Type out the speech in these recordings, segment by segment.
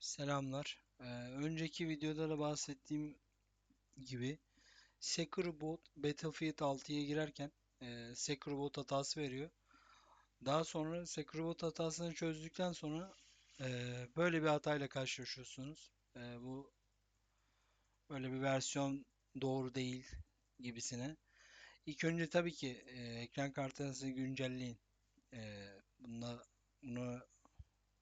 Selamlar. Ee, önceki videoda da bahsettiğim gibi Secure Boot Battlefield 6'ya girerken e, Secure Boot hatası veriyor. Daha sonra Secure Boot hatasını çözdükten sonra e, böyle bir hatayla karşılaşıyorsunuz. E, bu böyle bir versiyon doğru değil gibisine. İlk önce tabii ki e, ekran kartınızı güncelleyin. E, bunda, bunu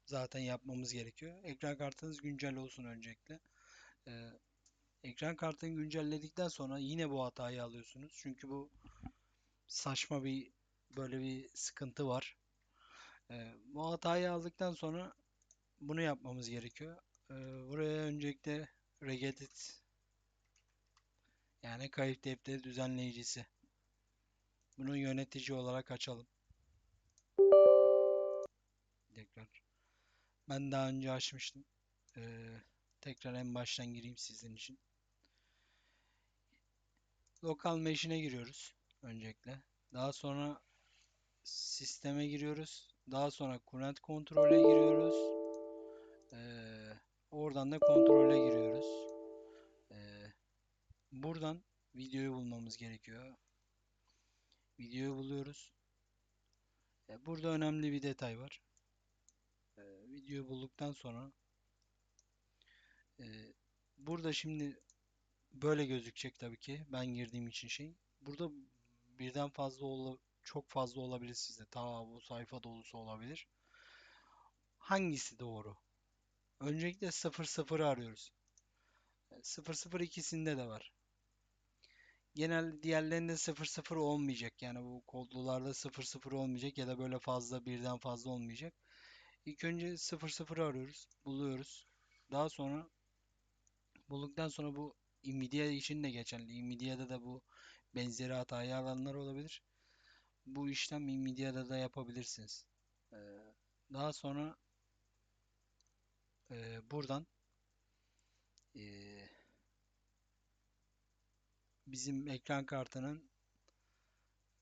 zaten yapmamız gerekiyor. Ekran kartınız güncel olsun öncelikle. Ee, ekran kartını güncelledikten sonra yine bu hatayı alıyorsunuz. Çünkü bu saçma bir böyle bir sıkıntı var. Ee, bu hatayı aldıktan sonra bunu yapmamız gerekiyor. Ee, buraya öncelikle regedit yani kayıt defteri düzenleyicisi. Bunu yönetici olarak açalım. Tekrar. Ben daha önce açmıştım. Ee, tekrar en baştan gireyim sizin için. Lokal machine'e giriyoruz öncelikle. Daha sonra sisteme giriyoruz. Daha sonra current kontrole giriyoruz. Ee, oradan da kontrole giriyoruz. Ee, buradan videoyu bulmamız gerekiyor. Videoyu buluyoruz. Ee, burada önemli bir detay var. Ee, videoyu bulduktan sonra e, burada şimdi böyle gözükecek tabii ki. Ben girdiğim için şey. Burada birden fazla ol çok fazla olabilir sizde. Ta bu sayfa dolusu olabilir. Hangisi doğru? Öncelikle 00 arıyoruz. 00 ikisinde de var. Genel diğerlerinde 00 olmayacak. Yani bu kodlularda 00 olmayacak ya da böyle fazla birden fazla olmayacak. İlk önce 00 arıyoruz, buluyoruz. Daha sonra bulduktan sonra bu Nvidia için de geçerli. Nvidia'da da bu benzeri hatayı alanlar olabilir. Bu işlem Nvidia'da da yapabilirsiniz. Ee, daha sonra e, buradan e, bizim ekran kartının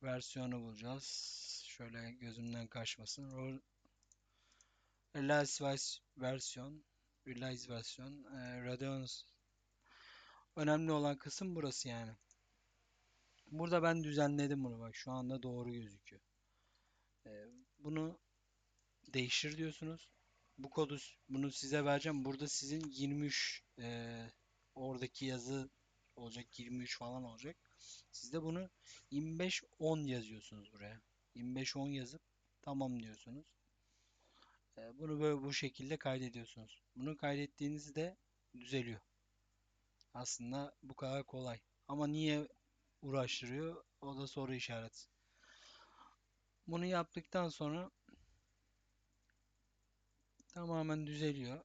versiyonu bulacağız. Şöyle gözümden kaçmasın. Realize versiyon Realize versiyon e, Radeon önemli olan kısım burası yani. Burada ben düzenledim bunu bak şu anda doğru gözüküyor. E, bunu değiştir diyorsunuz. Bu kodu bunu size vereceğim. Burada sizin 23 e, oradaki yazı olacak 23 falan olacak. Siz de bunu 25-10 yazıyorsunuz buraya. 25-10 yazıp tamam diyorsunuz. E, bunu böyle bu şekilde kaydediyorsunuz. Bunu kaydettiğinizde düzeliyor. Aslında bu kadar kolay. Ama niye uğraştırıyor? O da soru işareti. Bunu yaptıktan sonra tamamen düzeliyor.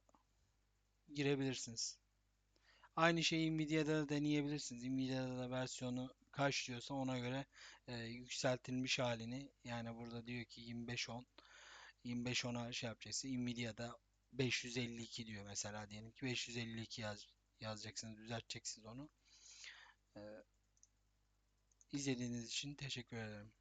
Girebilirsiniz. Aynı şeyi Nvidia'da da deneyebilirsiniz. Nvidia'da da versiyonu kaç diyorsa ona göre e, yükseltilmiş halini yani burada diyor ki 2510 2510'a şey yapacaksın. Nvidia'da 552 diyor mesela diyelim ki 552 yaz, yazacaksınız, düzelteceksiniz onu. Ee, izlediğiniz için teşekkür ederim.